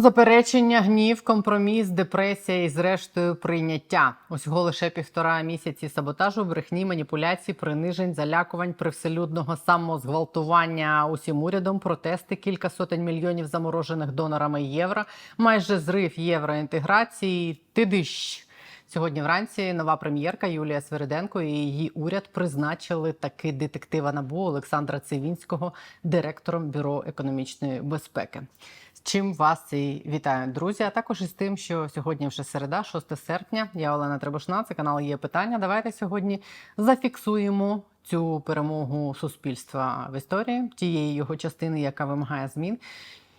Заперечення, гнів, компроміс, депресія і, зрештою, прийняття. Усього лише півтора місяці саботажу, брехні, маніпуляцій, принижень, залякувань, привселюдного самозґвалтування усім урядом, протести, кілька сотень мільйонів заморожених донорами євро, майже зрив євроінтеграції. Тидищ. Сьогодні вранці нова прем'єрка Юлія Свериденко і її уряд призначили таки детектива НАБУ Олександра Цивінського директором бюро економічної безпеки. Чим вас і вітаю, друзі. А також із тим, що сьогодні вже середа, 6 серпня. Я Олена Требушна. Це канал є питання. Давайте сьогодні зафіксуємо цю перемогу суспільства в історії, тієї його частини, яка вимагає змін.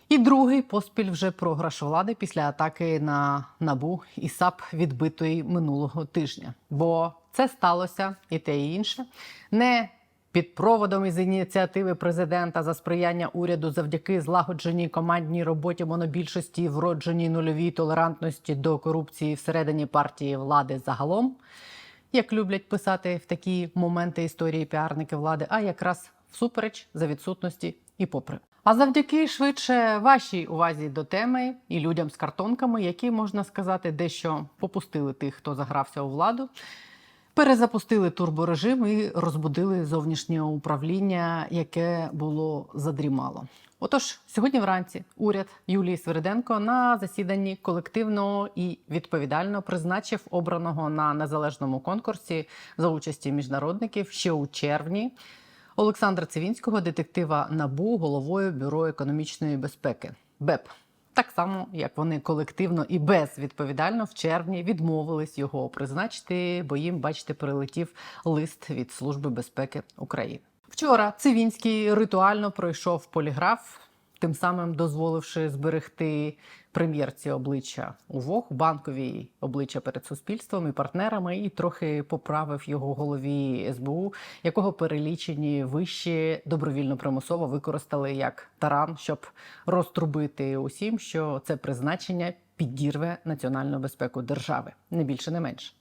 І другий поспіль вже програш влади після атаки на набу і САП відбитої минулого тижня. Бо це сталося і те і інше не під проводом із ініціативи президента за сприяння уряду завдяки злагодженій командній роботі монобільшості, вродженій нульовій толерантності до корупції всередині партії влади загалом, як люблять писати в такі моменти історії піарники влади, а якраз всупереч за відсутності і попри. А завдяки швидше вашій увазі до теми і людям з картонками, які можна сказати, дещо попустили тих, хто загрався у владу. Перезапустили турборежим і розбудили зовнішнє управління, яке було задрімало. Отож, сьогодні вранці уряд Юлії Свериденко на засіданні колективно і відповідально призначив обраного на незалежному конкурсі за участі міжнародників ще у червні Олександра Цивінського, детектива НАБУ, головою бюро економічної безпеки БЕП. Так само, як вони колективно і безвідповідально в червні відмовились його призначити, бо їм, бачите, прилетів лист від Служби безпеки України. Вчора Цивінський ритуально пройшов поліграф, тим самим дозволивши зберегти прем'єрці обличчя у ВОГ, банковій обличчя перед суспільством і партнерами, і трохи поправив його голові СБУ, якого перелічені вищі добровільно примусово використали як таран, щоб розтрубити усім, що це призначення підірве національну безпеку держави, не більше, не менше.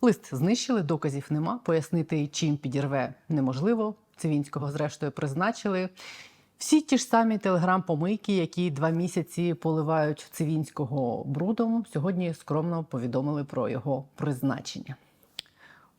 Лист знищили, доказів нема. Пояснити, чим підірве неможливо. Цивінського, зрештою, призначили. Всі ті ж самі телеграм-помийки, які два місяці поливають Цивінського брудом, сьогодні скромно повідомили про його призначення.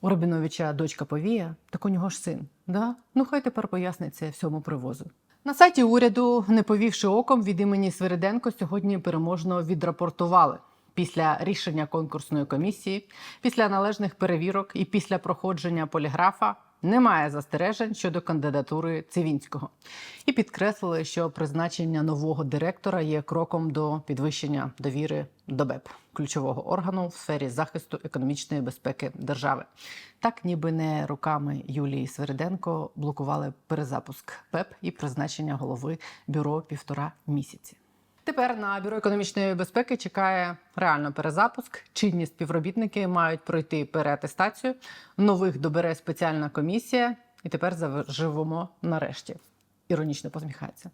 У Рабіновича дочка повія, так у нього ж син. Да? Ну хай тепер поясниться всьому привозу. На сайті уряду, не повівши оком від імені Свириденко, сьогодні переможно відрапортували. Після рішення конкурсної комісії, після належних перевірок і після проходження поліграфа немає застережень щодо кандидатури Цивінського і підкреслили, що призначення нового директора є кроком до підвищення довіри до БЕП, ключового органу в сфері захисту економічної безпеки держави. Так, ніби не руками Юлії Свериденко блокували перезапуск БЕП і призначення голови бюро півтора місяці. Тепер на бюро економічної безпеки чекає реально перезапуск. Чинні співробітники мають пройти переатестацію. Нових добере спеціальна комісія, і тепер заживемо нарешті. Іронічно посміхається.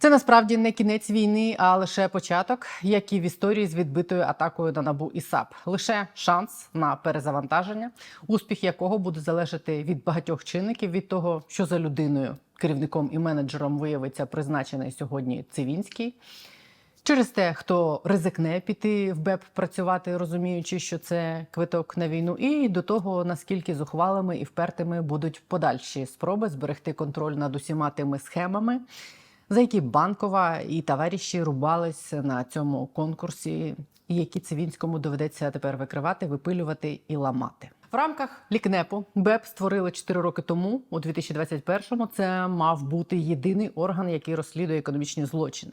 Це насправді не кінець війни, а лише початок, як і в історії з відбитою атакою на набу і САП. Лише шанс на перезавантаження, успіх якого буде залежати від багатьох чинників, від того, що за людиною, керівником і менеджером виявиться призначений сьогодні Цивінський. Через те, хто ризикне піти в БЕП працювати, розуміючи, що це квиток на війну, і до того наскільки зухвалими і впертими будуть подальші спроби зберегти контроль над усіма тими схемами, за які банкова і товариші рубались на цьому конкурсі, і які Цивінському доведеться тепер викривати, випилювати і ламати. В рамках лікнепу БЕП створили 4 роки тому, у 2021-му Це мав бути єдиний орган, який розслідує економічні злочини.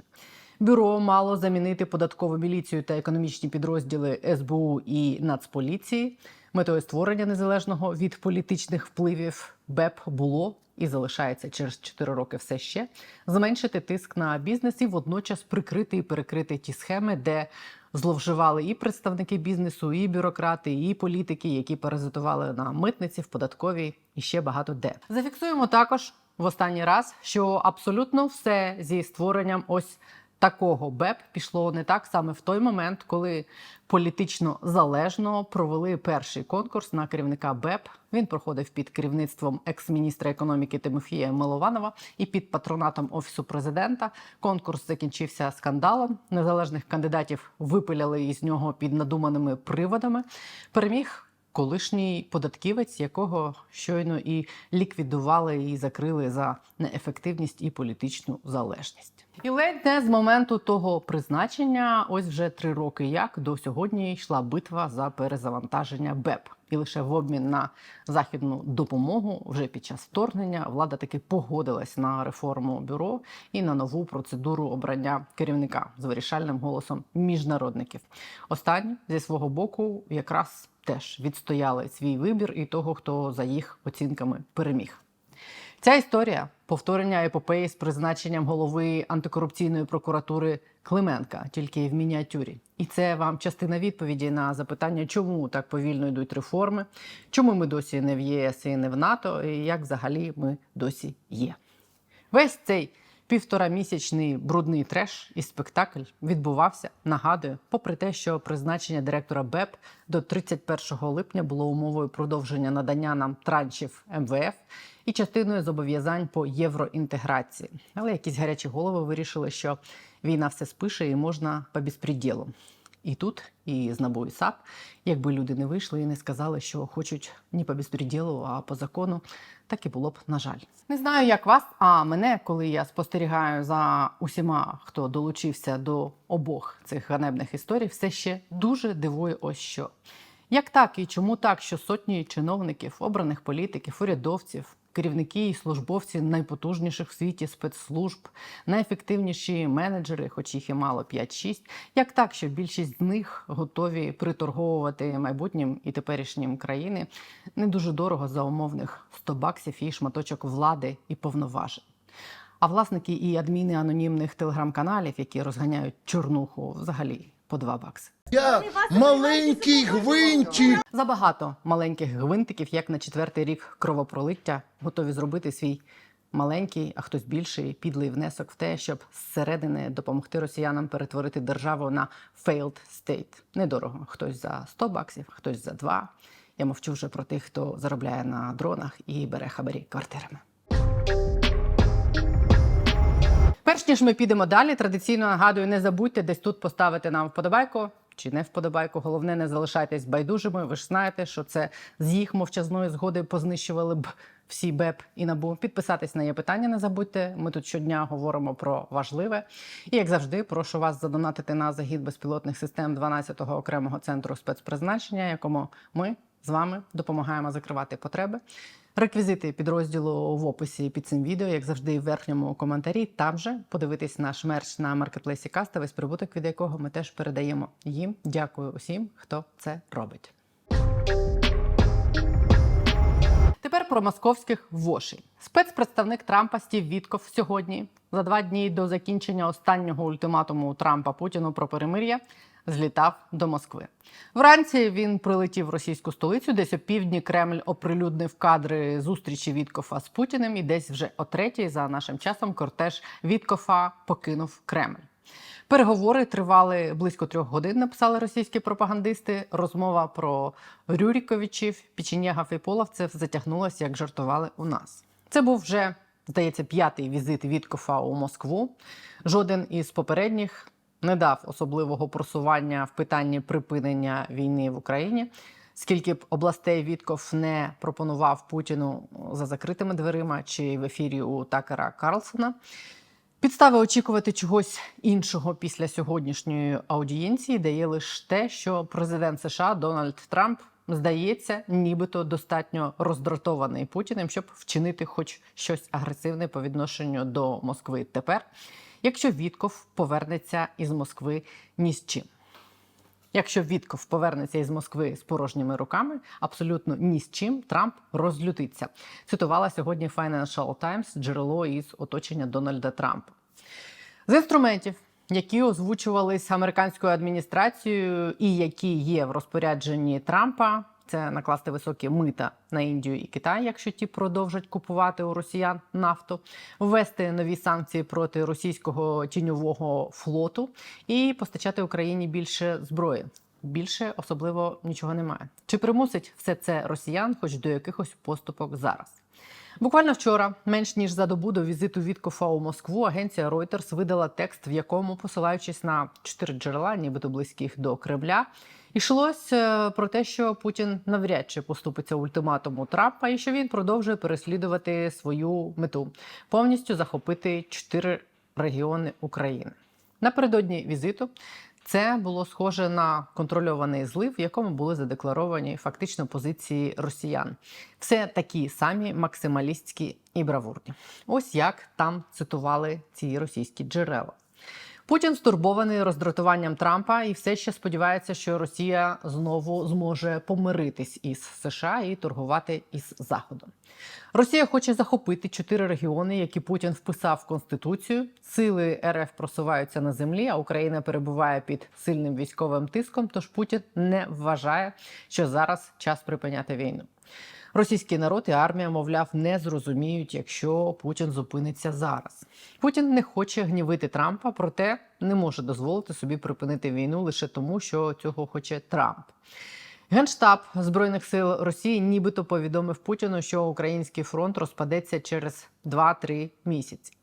Бюро мало замінити податкову міліцію та економічні підрозділи СБУ і Нацполіції. Метою створення незалежного від політичних впливів БЕП було і залишається через 4 роки все ще зменшити тиск на бізнес і водночас прикрити і перекрити ті схеми, де зловживали і представники бізнесу, і бюрократи, і політики, які паразитували на митниці, в податковій і ще багато де. Зафіксуємо також в останній раз, що абсолютно все зі створенням ось такого БЕП пішло не так саме в той момент, коли політично залежно провели перший конкурс на керівника БЕП. Він проходив під керівництвом екс-міністра економіки Тимофія Милованова і під патронатом офісу президента. Конкурс закінчився скандалом. Незалежних кандидатів випиляли із нього під надуманими приводами. Переміг колишній податківець, якого щойно і ліквідували і закрили за неефективність і політичну залежність. І ледь не з моменту того призначення, ось вже три роки як до сьогодні йшла битва за перезавантаження БЕП. І лише в обмін на західну допомогу вже під час вторгнення влада таки погодилась на реформу бюро і на нову процедуру обрання керівника з вирішальним голосом міжнародників. Останні зі свого боку якраз теж відстояли свій вибір і того, хто за їх оцінками переміг. Ця історія повторення епопеї з призначенням голови антикорупційної прокуратури Клименка, тільки в мініатюрі. І це вам частина відповіді на запитання, чому так повільно йдуть реформи, чому ми досі не в ЄС і не в НАТО, і як взагалі ми досі є. Весь цей півторамісячний брудний треш і спектакль відбувався, нагадую, попри те, що призначення директора БЕП до 31 липня було умовою продовження надання нам траншів МВФ і частиною зобов'язань по євроінтеграції. Але якісь гарячі голови вирішили, що війна все спише і можна по безпреділу. І тут, і з НАБУ, і САП, якби люди не вийшли і не сказали, що хочуть ні по безпреділу, а по закону, так і було б, на жаль. Не знаю, як вас, а мене, коли я спостерігаю за усіма, хто долучився до обох цих ганебних історій, все ще дуже дивує ось що. Як так і чому так, що сотні чиновників, обраних політиків, урядовців, керівники і службовці найпотужніших в світі спецслужб, найефективніші менеджери, хоч їх і мало 5-6, як так, що більшість з них готові приторговувати майбутнім і теперішнім країни не дуже дорого за умовних 100 баксів і шматочок влади і повноважень. А власники і адміни анонімних телеграм-каналів, які розганяють чорнуху, взагалі по 2 бакси. Я маленький гвинтик. Забагато маленьких гвинтиків, як на четвертий рік кровопролиття, готові зробити свій маленький, а хтось більший підлий внесок в те, щоб зсередини допомогти росіянам перетворити державу на failed state. Недорого. Хтось за 100 баксів, хтось за 2. Я мовчу вже про тих, хто заробляє на дронах і бере хабарі квартирами. Перш ніж ми підемо далі, традиційно нагадую, не забудьте десь тут поставити нам вподобайку чи не вподобайку. Головне, не залишайтесь байдужими. Ви ж знаєте, що це з їх мовчазної згоди познищували б всі БЕП і набу. Підписатись на є питання. Не забудьте. Ми тут щодня говоримо про важливе. І як завжди, прошу вас задонатити на загід безпілотних систем 12-го окремого центру спецпризначення, якому ми з вами допомагаємо закривати потреби. Реквізити підрозділу в описі під цим відео, як завжди, в верхньому коментарі. Там же подивитись наш мерч на маркетплейсі Каста, весь прибуток, від якого ми теж передаємо їм. Дякую усім, хто це робить. Тепер про московських вошей. Спецпредставник Трампа Стів Вітков сьогодні, за два дні до закінчення останнього ультиматуму Трампа Путіну про перемир'я, злітав до Москви. Вранці він прилетів в російську столицю, десь о півдні Кремль оприлюднив кадри зустрічі Віткофа з Путіним, і десь вже о третій, за нашим часом, кортеж Віткофа покинув Кремль. Переговори тривали близько трьох годин. Написали російські пропагандисти. Розмова про Рюріковичів, Печенєгав і Половцев затягнулася, як жартували у нас. Це був вже здається п'ятий візит Віткофа у Москву. Жоден із попередніх не дав особливого просування в питанні припинення війни в Україні. Скільки б областей Вітков не пропонував Путіну за закритими дверима чи в ефірі у Такера Карлсона. Підстави очікувати чогось іншого після сьогоднішньої аудієнції дає лише те, що президент США Дональд Трамп здається, нібито достатньо роздратований Путіним, щоб вчинити хоч щось агресивне по відношенню до Москви тепер, якщо Вітков повернеться із Москви ні з чим. Якщо Вітков повернеться із Москви з порожніми руками, абсолютно ні з чим Трамп розлютиться. Цитувала сьогодні Financial Times джерело із оточення Дональда Трампа. З інструментів, які озвучувались американською адміністрацією і які є в розпорядженні Трампа, це накласти високі мита на Індію і Китай, якщо ті продовжать купувати у росіян нафту, ввести нові санкції проти російського тіньового флоту і постачати Україні більше зброї. Більше особливо нічого немає. Чи примусить все це росіян, хоч до якихось поступок зараз? Буквально вчора, менш ніж за добу до візиту Віткофа у Москву, агенція Reuters видала текст, в якому, посилаючись на чотири джерела, нібито близьких до Кремля, йшлось е, про те, що Путін навряд чи поступиться ультиматуму Трампа, і що він продовжує переслідувати свою мету повністю захопити чотири регіони України. Напередодні візиту це було схоже на контрольований злив, в якому були задекларовані фактично позиції росіян. Все такі самі максималістські і бравурні. Ось як там цитували ці російські джерела. Путін стурбований роздратуванням Трампа і все ще сподівається, що Росія знову зможе помиритись із США і торгувати із Заходом. Росія хоче захопити чотири регіони, які Путін вписав в конституцію. Сили РФ просуваються на землі, а Україна перебуває під сильним військовим тиском. Тож Путін не вважає, що зараз час припиняти війну. Російський народ і армія, мовляв, не зрозуміють, якщо Путін зупиниться зараз. Путін не хоче гнівити Трампа, проте не може дозволити собі припинити війну лише тому, що цього хоче Трамп. Генштаб збройних сил Росії нібито повідомив Путіну, що український фронт розпадеться через 2-3 місяці.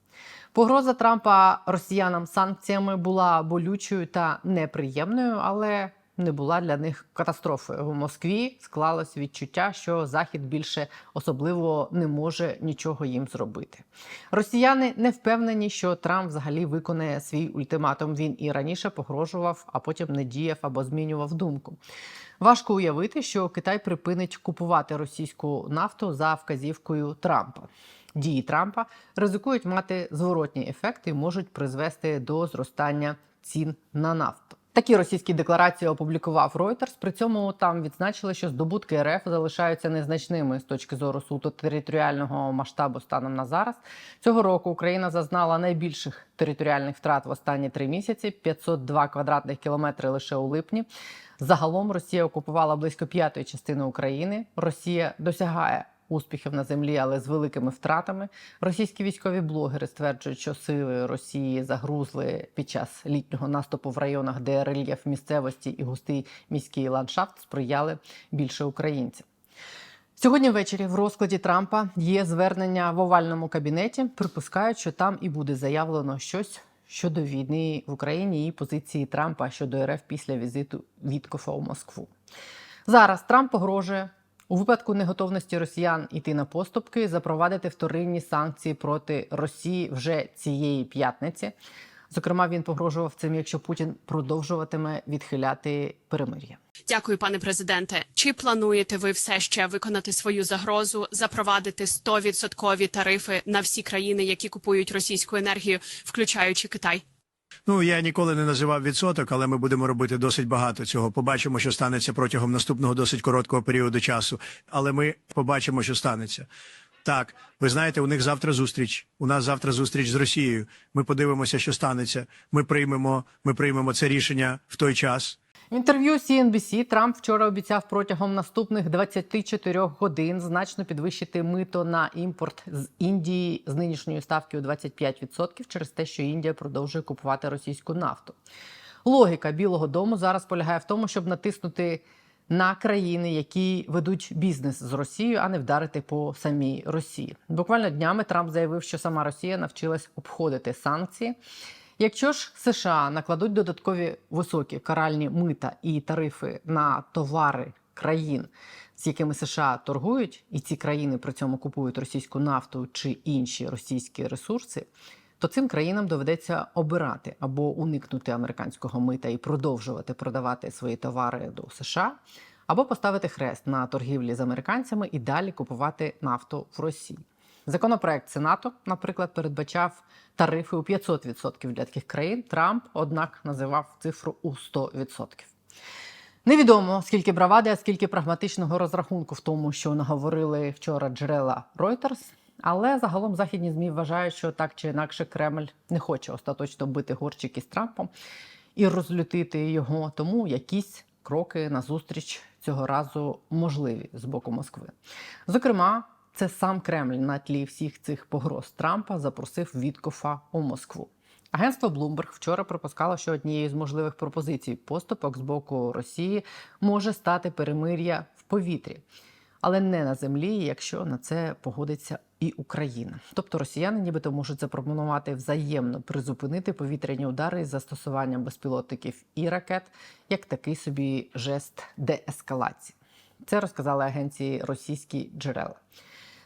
Погроза Трампа росіянам санкціями була болючою та неприємною, але не була для них катастрофою. В Москві склалось відчуття, що Захід більше особливо не може нічого їм зробити. Росіяни не впевнені, що Трамп взагалі виконає свій ультиматум. Він і раніше погрожував, а потім не діяв або змінював думку. Важко уявити, що Китай припинить купувати російську нафту за вказівкою Трампа. Дії Трампа ризикують мати зворотні ефекти і можуть призвести до зростання цін на нафту. Такі російські декларації опублікував Reuters. При цьому там відзначили, що здобутки РФ залишаються незначними з точки зору суто територіального масштабу станом на зараз. Цього року Україна зазнала найбільших територіальних втрат в останні три місяці 502 квадратних кілометри лише у липні. Загалом Росія окупувала близько п'ятої частини України. Росія досягає успіхів на землі, але з великими втратами. Російські військові блогери стверджують, що сили Росії загрузли під час літнього наступу в районах, де рельєф місцевості і густий міський ландшафт сприяли більше українців. Сьогодні ввечері в розкладі Трампа є звернення в овальному кабінеті. Припускають, що там і буде заявлено щось щодо війни в Україні і позиції Трампа щодо РФ після візиту Віткофа у Москву. Зараз Трамп погрожує у випадку неготовності росіян іти на поступки, запровадити вторинні санкції проти Росії вже цієї п'ятниці. Зокрема, він погрожував цим, якщо Путін продовжуватиме відхиляти перемир'я. Дякую, пане президенте. Чи плануєте ви все ще виконати свою загрозу, запровадити 100% тарифи на всі країни, які купують російську енергію, включаючи Китай? Ну я ніколи не називав відсоток, але ми будемо робити досить багато цього. Побачимо, що станеться протягом наступного досить короткого періоду часу. Але ми побачимо, що станеться. Так, ви знаєте, у них завтра зустріч. У нас завтра зустріч з Росією. Ми подивимося, що станеться. Ми приймемо, ми приймемо це рішення в той час. Інтерв'ю CNBC Трамп вчора обіцяв протягом наступних 24 годин значно підвищити мито на імпорт з Індії з нинішньої ставки у 25% через те, що Індія продовжує купувати російську нафту. Логіка Білого Дому зараз полягає в тому, щоб натиснути на країни, які ведуть бізнес з Росією, а не вдарити по самій Росії. Буквально днями Трамп заявив, що сама Росія навчилась обходити санкції. Якщо ж США накладуть додаткові високі каральні мита і тарифи на товари країн, з якими США торгують, і ці країни при цьому купують російську нафту чи інші російські ресурси, то цим країнам доведеться обирати або уникнути американського мита і продовжувати продавати свої товари до США, або поставити хрест на торгівлі з американцями і далі купувати нафту в Росії. Законопроект Сенату, наприклад, передбачав тарифи у 500% для таких країн. Трамп, однак, називав цифру у 100%. Невідомо скільки бравади, а скільки прагматичного розрахунку в тому, що наговорили вчора джерела Reuters. Але загалом західні змі вважають, що так чи інакше Кремль не хоче остаточно бити горчики з Трампом і розлютити його, тому якісь кроки назустріч цього разу можливі з боку Москви. Зокрема, це сам Кремль на тлі всіх цих погроз Трампа запросив Віткофа у Москву. Агентство Bloomberg вчора припускало, що однією з можливих пропозицій поступок з боку Росії може стати перемир'я в повітрі, але не на землі, якщо на це погодиться і Україна. Тобто росіяни нібито можуть запропонувати взаємно призупинити повітряні удари із застосуванням безпілотників і ракет як такий собі жест деескалації. Це розказали агенції російські джерела.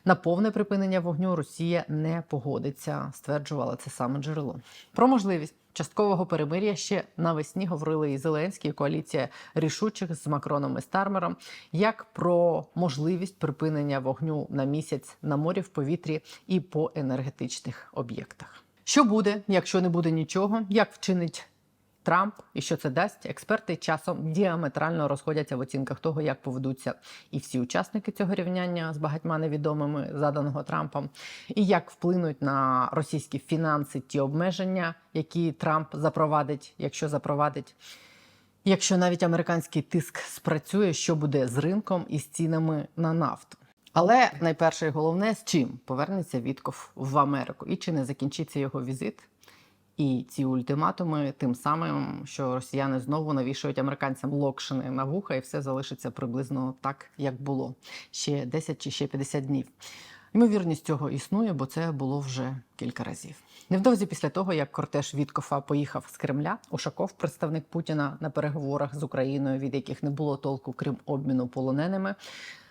На повне припинення вогню Росія не погодиться, стверджувало це саме джерело. Про можливість часткового перемир'я ще навесні говорили і Зеленський, і коаліція рішучих з Макроном і Стармером, як про можливість припинення вогню на місяць на морі, в повітрі і по енергетичних об'єктах. Що буде, якщо не буде нічого? Як вчинить Трамп і що це дасть? Експерти часом діаметрально розходяться в оцінках того, як поведуться і всі учасники цього рівняння з багатьма невідомими заданого Трампом, і як вплинуть на російські фінанси ті обмеження, які Трамп запровадить, якщо запровадить. Якщо навіть американський тиск спрацює, що буде з ринком і з цінами на нафту. Але найперше і головне, з чим повернеться Вітков в Америку, і чи не закінчиться його візит і ці ультиматуми тим самим, що росіяни знову навішують американцям локшини на вуха, і все залишиться приблизно так, як було ще 10 чи ще 50 днів. Ймовірність цього існує, бо це було вже кілька разів. Невдовзі після того, як кортеж Віткофа поїхав з Кремля, Ушаков, представник Путіна на переговорах з Україною, від яких не було толку, крім обміну полоненими,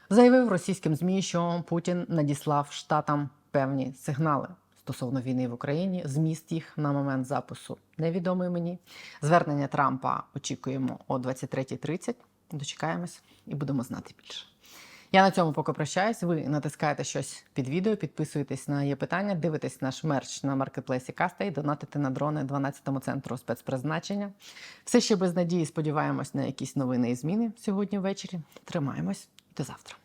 заявив російським змі, що Путін надіслав штатам певні сигнали стосовно війни в Україні. Зміст їх на момент запису невідомий мені. Звернення Трампа очікуємо о 23.30. Дочекаємось і будемо знати більше. Я на цьому поки прощаюсь. Ви натискаєте щось під відео, підписуєтесь на є питання, дивитесь наш мерч на маркетплейсі Каста і донатите на дрони 12-му центру спецпризначення. Все ще без надії сподіваємось на якісь новини і зміни сьогодні ввечері. Тримаємось до завтра.